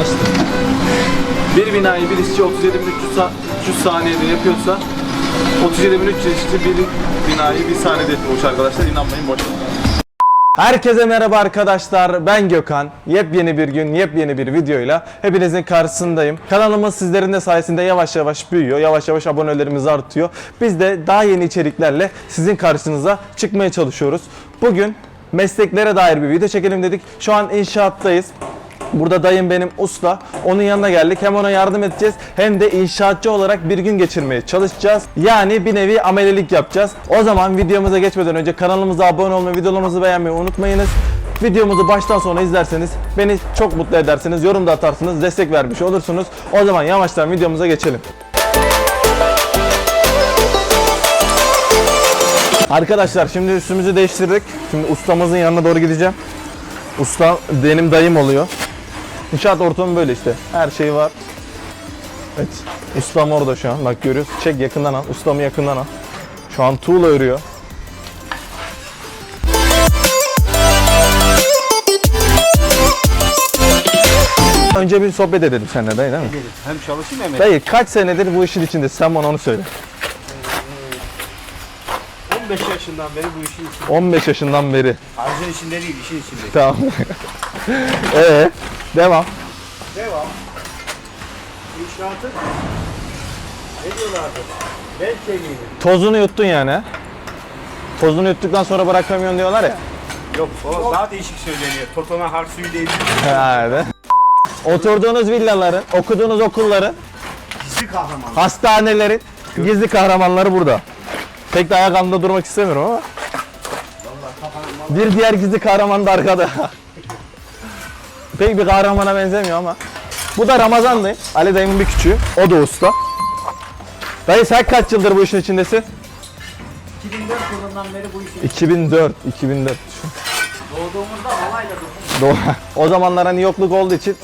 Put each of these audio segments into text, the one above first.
Açtım. Bir binayı bir işçi 37.300 sa- 300 saniyede yapıyorsa 37.300 işçi bir binayı bir saniyede yapıyormuş arkadaşlar. İnanmayın boş. Herkese merhaba arkadaşlar. Ben Gökhan. Yepyeni bir gün, yepyeni bir videoyla hepinizin karşısındayım. Kanalımız sizlerin de sayesinde yavaş yavaş büyüyor. Yavaş yavaş abonelerimiz artıyor. Biz de daha yeni içeriklerle sizin karşınıza çıkmaya çalışıyoruz. Bugün mesleklere dair bir video çekelim dedik. Şu an inşaattayız. Burada dayım benim usta. Onun yanına geldik. Hem ona yardım edeceğiz hem de inşaatçı olarak bir gün geçirmeye çalışacağız. Yani bir nevi amelelik yapacağız. O zaman videomuza geçmeden önce kanalımıza abone olmayı, videolarımızı beğenmeyi unutmayınız. Videomuzu baştan sona izlerseniz beni çok mutlu edersiniz. Yorum da atarsınız, destek vermiş olursunuz. O zaman yavaştan videomuza geçelim. Arkadaşlar şimdi üstümüzü değiştirdik. Şimdi ustamızın yanına doğru gideceğim. Usta benim dayım oluyor. İnşaat ortamı böyle işte. Her şey var. Evet. Ustam orada şu an. Bak görüyorsun. Çek yakından al. Ustamı yakından al. Şu an tuğla örüyor. Önce bir sohbet edelim seninle dayı değil mi? Hem çalışayım hem Dayı kaç senedir bu işin içinde? Sen bana onu söyle. 15 yaşından beri bu işin içinde. 15 yaşından beri. Harcın içinde değil, işin içinde. Tamam. Ee, devam. Devam. İnşaatın ne diyorlardı? Bel kemiğini. Tozunu yuttun yani. Tozunu yuttuktan sonra bırakamıyorsun diyorlar ya. Yok o daha değişik söyleniyor. Totona harsuyu değil. Evet. Oturduğunuz villaların, okuduğunuz okulların, Gizli kahraman. hastanelerin gizli kahramanları burada. Pek de ayak altında durmak istemiyorum ama. Bir diğer gizli kahraman da arkada. Pek bir kahramana benzemiyor ama. Bu da Ramazan dayı. Ali dayımın bir küçüğü. O da usta. Dayı sen kaç yıldır bu işin içindesin? 2004 yılından beri bu işin 2004. 2004. doğduğumuzda halayla doğduk. Doğru. O zamanlar hani yokluk olduğu için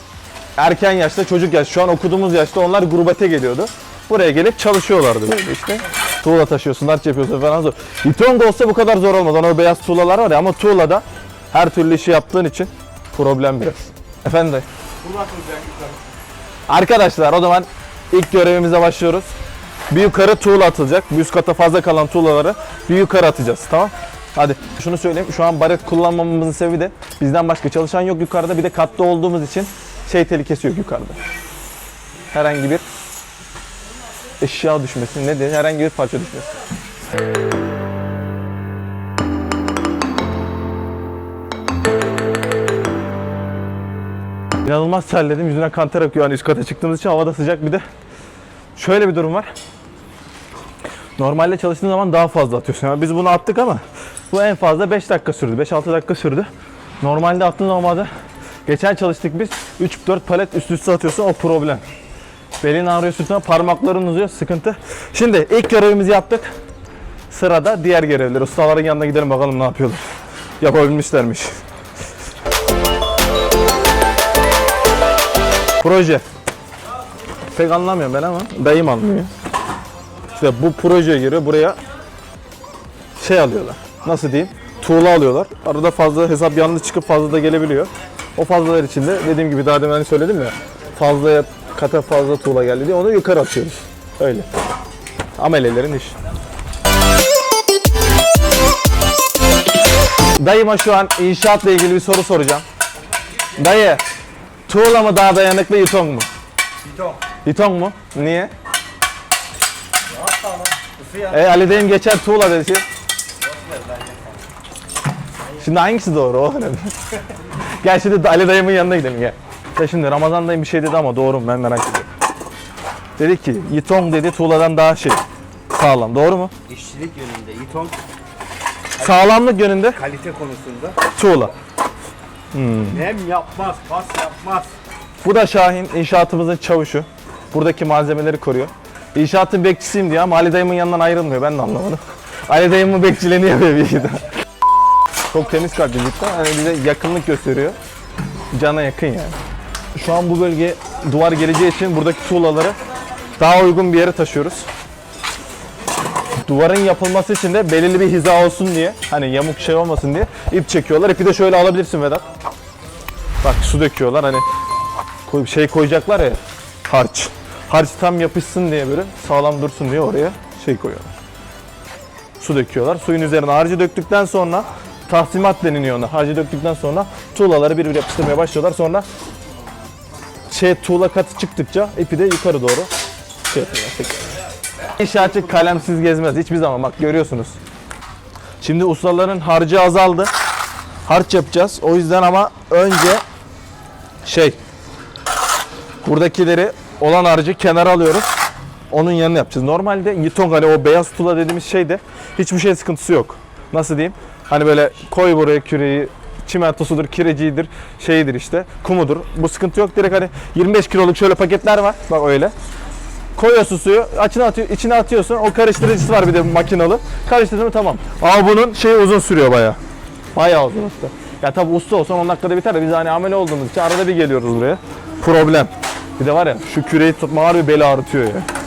erken yaşta çocuk yaş. Şu an okuduğumuz yaşta onlar gurbete geliyordu. Buraya gelip çalışıyorlardı böyle işte. Tuğla taşıyorsun, harç yapıyorsun falan zor. Yutong olsa bu kadar zor olmaz. Ona beyaz tuğlalar var ya ama tuğlada her türlü işi yaptığın için problem biraz. Efendim dayı? Arkadaşlar o zaman ilk görevimize başlıyoruz. Bir yukarı tuğla atılacak. Bir üst kata fazla kalan tuğlaları bir yukarı atacağız. Tamam? Hadi şunu söyleyeyim. Şu an baret kullanmamamızın sebebi de bizden başka çalışan yok yukarıda. Bir de katlı olduğumuz için şey tehlikesi yok yukarıda. Herhangi bir eşya düşmesi, ne diye herhangi bir parça düşmesi. İnanılmaz terledim. Yüzüne kan ter akıyor. Yani üst kata çıktığımız için havada sıcak. Bir de şöyle bir durum var. Normalde çalıştığın zaman daha fazla atıyorsun. Yani biz bunu attık ama bu en fazla 5 dakika sürdü. 5-6 dakika sürdü. Normalde attığın da geçen çalıştık biz 3-4 palet üst üste atıyorsun o problem. Belin ağrıyor sırtına parmakların uzuyor sıkıntı. Şimdi ilk görevimizi yaptık. Sırada diğer görevler. Ustaların yanına gidelim bakalım ne yapıyorlar. Yapabilmişlermiş. Proje. Pek anlamıyorum ben ama dayım anlıyor. İşte bu projeye göre buraya şey alıyorlar. Nasıl diyeyim? Tuğla alıyorlar. Arada fazla hesap yanlış çıkıp fazla da gelebiliyor. O fazlalar içinde dediğim gibi daha demin hani söyledim ya fazla kata fazla tuğla geldi diye onu yukarı atıyoruz. Öyle. Amelelerin işi. Dayıma şu an inşaatla ilgili bir soru soracağım. Dayı, tuğla mı daha dayanıklı, yuton mu? Biton. Yuton mu? Niye? E Ali dayım geçer tuğla dedi. Şimdi hangisi doğru o önemli. gel şimdi Ali dayımın yanına gidelim gel. Ya şimdi Ramazan dayım bir şey dedi ama doğru mu ben merak ediyorum. Dedi ki yitong dedi tuğladan daha şey sağlam doğru mu? İşçilik yönünde iton Sağlamlık yönünde kalite konusunda tuğla. nem yapmaz, pas yapmaz. Bu da Şahin inşaatımızın çavuşu. Buradaki malzemeleri koruyor. İnşaatın bekçisiyim diyor ama Ali dayımın yanından ayrılmıyor ben de anlamadım. Ali dayımın bekçiliğini yapıyor bir de. Çok temiz kalpli cidden. Hani bize yakınlık gösteriyor. Cana yakın yani. Şu an bu bölge duvar geleceği için buradaki tuğlaları daha uygun bir yere taşıyoruz. Duvarın yapılması için de belirli bir hiza olsun diye, hani yamuk şey olmasın diye ip çekiyorlar. İpi de şöyle alabilirsin Vedat. Bak su döküyorlar hani koy- şey koyacaklar ya harç. Harç tam yapışsın diye böyle sağlam dursun diye oraya şey koyuyorlar. Su döküyorlar. Suyun üzerine harcı döktükten sonra tahsimat deniliyor ona. Harcı döktükten sonra tuğlaları bir bir yapıştırmaya başlıyorlar. Sonra şey tuğla katı çıktıkça ipi de yukarı doğru şey tekrar. İnşaatçı kalemsiz gezmez hiçbir zaman bak görüyorsunuz. Şimdi ustaların harcı azaldı. Harç yapacağız. O yüzden ama önce şey buradakileri olan harcı kenara alıyoruz. Onun yanına yapacağız. Normalde yutong hani o beyaz tula dediğimiz şeyde hiçbir şey sıkıntısı yok. Nasıl diyeyim? Hani böyle koy buraya küreği çimentosudur, kirecidir, şeyidir işte, kumudur. Bu sıkıntı yok. Direkt hani 25 kiloluk şöyle paketler var. Bak öyle. Koyuyorsun suyu, açına atıyor, içine atıyorsun. O karıştırıcısı var bir de makinalı. Karıştırdın mı tamam. Ama bunun şeyi uzun sürüyor bayağı. Bayağı uzun usta. Ya tabi usta olsan 10 dakikada biter de biz hani amele olduğumuz için arada bir geliyoruz buraya. Problem. Bir de var ya şu küreği tutma harbi beli ağrıtıyor ya.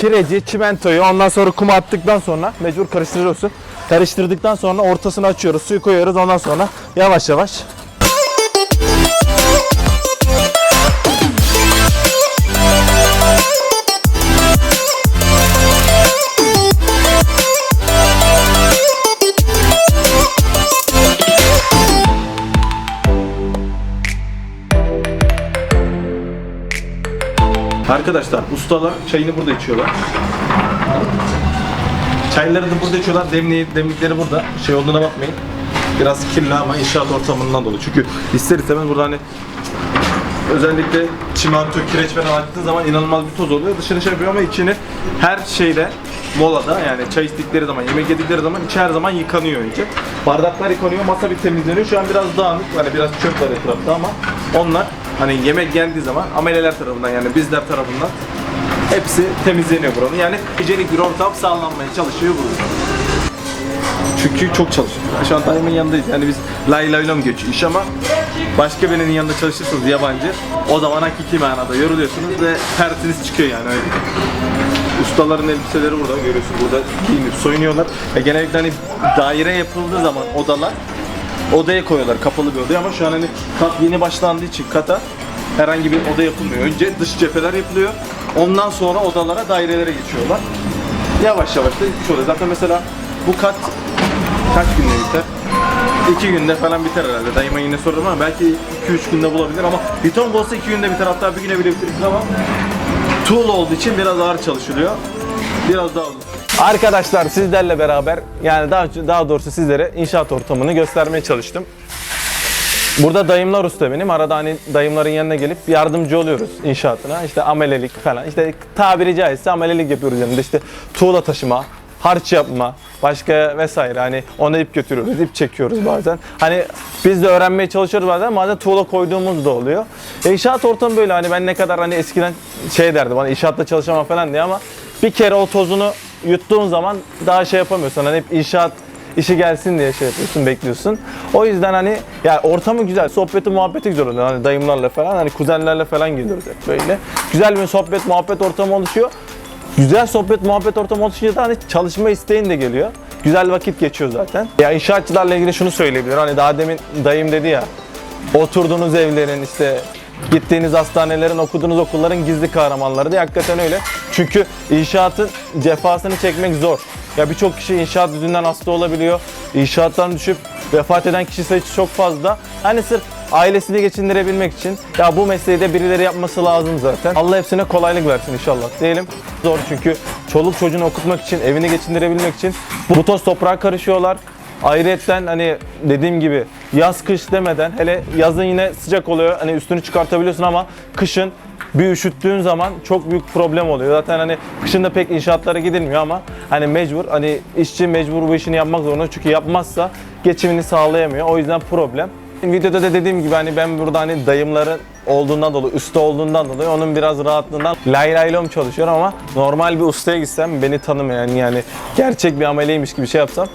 Kireci, çimentoyu ondan sonra kuma attıktan sonra mecbur karıştırıyorsun. Karıştırdıktan sonra ortasını açıyoruz, suyu koyuyoruz ondan sonra yavaş yavaş Arkadaşlar ustalar çayını burada içiyorlar. Çayları da burada içiyorlar. Demliği, demlikleri burada. Şey olduğuna bakmayın. Biraz kirli ama inşaat ortamından dolayı. Çünkü ister istemez burada hani özellikle çimento, kireç falan attığı zaman inanılmaz bir toz oluyor. Dışarı şey yapıyor ama içini her şeyde molada yani çay içtikleri zaman, yemek yedikleri zaman içi her zaman yıkanıyor önce. Bardaklar yıkanıyor, masa bir temizleniyor. Şu an biraz dağınık, hani biraz çöp var etrafta ama onlar hani yemek geldiği zaman ameleler tarafından yani bizler tarafından hepsi temizleniyor buranın. Yani hijyenik bir ortam sağlanmaya çalışıyor burada. Çünkü çok çalışıyor. Şu an dayımın yanındayız. Yani biz lay lay lom geçiyor iş ama başka birinin yanında çalışırsanız yabancı o zaman hakiki manada yoruluyorsunuz ve tertiniz çıkıyor yani öyle. Ustaların elbiseleri burada görüyorsun. Burada giyinip soyunuyorlar. Ve genellikle hani daire yapıldığı zaman odalar odaya koyuyorlar kapalı bir odaya ama şu an hani kat yeni başlandığı için kata herhangi bir oda yapılmıyor. Önce dış cepheler yapılıyor. Ondan sonra odalara, dairelere geçiyorlar. Yavaş yavaş da bitmiş oluyor. Zaten mesela bu kat kaç günde biter? İki günde falan biter herhalde. Dayıma yine sorarım ama belki 2-3 günde bulabilir ama bir ton olsa iki günde biter hatta bir güne bile bitirir ama tool olduğu için biraz ağır çalışılıyor. Biraz daha uzun. Arkadaşlar sizlerle beraber yani daha daha doğrusu sizlere inşaat ortamını göstermeye çalıştım. Burada dayımlar usta benim. Arada hani dayımların yanına gelip yardımcı oluyoruz inşaatına. İşte amelelik falan. İşte tabiri caizse amelelik yapıyoruz yanında. İşte tuğla taşıma, harç yapma, başka vesaire. Hani ona ip götürüyoruz, ip çekiyoruz bazen. Hani biz de öğrenmeye çalışıyoruz bazen. Bazen tuğla koyduğumuz da oluyor. E, İnşaat ortamı böyle hani ben ne kadar hani eskiden şey derdim hani inşaatta çalışamam falan diye ama bir kere o tozunu yuttuğun zaman daha şey yapamıyorsun. Hani hep inşaat işi gelsin diye şey yapıyorsun, bekliyorsun. O yüzden hani ya ortamı güzel, sohbeti muhabbeti güzel oluyor. Hani dayımlarla falan, hani kuzenlerle falan geliyoruz hep böyle. Güzel bir sohbet muhabbet ortamı oluşuyor. Güzel sohbet muhabbet ortamı oluşunca da hani çalışma isteğin de geliyor. Güzel vakit geçiyor zaten. Ya inşaatçılarla ilgili şunu söyleyebilirim. Hani daha demin dayım dedi ya. Oturduğunuz evlerin işte gittiğiniz hastanelerin, okuduğunuz okulların gizli kahramanları diye hakikaten öyle. Çünkü inşaatın cefasını çekmek zor. Ya birçok kişi inşaat yüzünden hasta olabiliyor. İnşaattan düşüp vefat eden kişi sayısı çok fazla. Hani sırf ailesini geçindirebilmek için ya bu mesleği de birileri yapması lazım zaten. Allah hepsine kolaylık versin inşallah diyelim. Zor çünkü çoluk çocuğunu okutmak için, evini geçindirebilmek için bu toz toprağa karışıyorlar. Ayrıyetten hani dediğim gibi yaz kış demeden hele yazın yine sıcak oluyor. Hani üstünü çıkartabiliyorsun ama kışın bir üşüttüğün zaman çok büyük problem oluyor. Zaten hani kışın da pek inşaatlara gidilmiyor ama hani mecbur hani işçi mecbur bu işini yapmak zorunda çünkü yapmazsa geçimini sağlayamıyor. O yüzden problem. Videoda da dediğim gibi hani ben burada hani dayımların olduğundan dolayı, usta olduğundan dolayı onun biraz rahatlığından lay lay lom çalışıyorum ama normal bir ustaya gitsem beni tanımayan yani gerçek bir ameliymiş gibi şey yapsam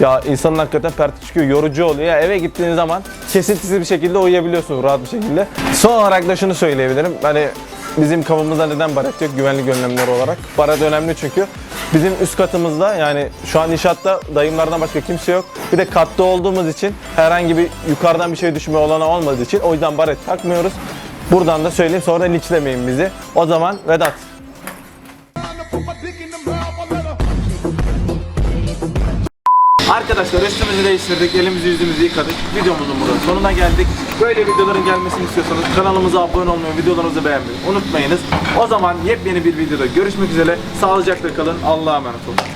ya insanın hakikaten perti çıkıyor, yorucu oluyor. Ya eve gittiğiniz zaman kesintisiz bir şekilde uyuyabiliyorsunuz rahat bir şekilde. Son olarak da şunu söyleyebilirim. Hani bizim kafamızda neden baret yok? Güvenlik önlemleri olarak. Baret önemli çünkü Bizim üst katımızda yani şu an inşaatta dayımlardan başka kimse yok. Bir de katta olduğumuz için herhangi bir yukarıdan bir şey düşme olana olmadığı için o yüzden baret takmıyoruz. Buradan da söyleyeyim sonra linçlemeyin bizi. O zaman Vedat. Arkadaşlar üstümüzü değiştirdik, elimizi yüzümüzü yıkadık. Videomuzun burada sonuna geldik. Böyle videoların gelmesini istiyorsanız kanalımıza abone olmayı, videolarımızı beğenmeyi unutmayınız. O zaman yepyeni bir videoda görüşmek üzere. Sağlıcakla kalın. Allah'a emanet olun.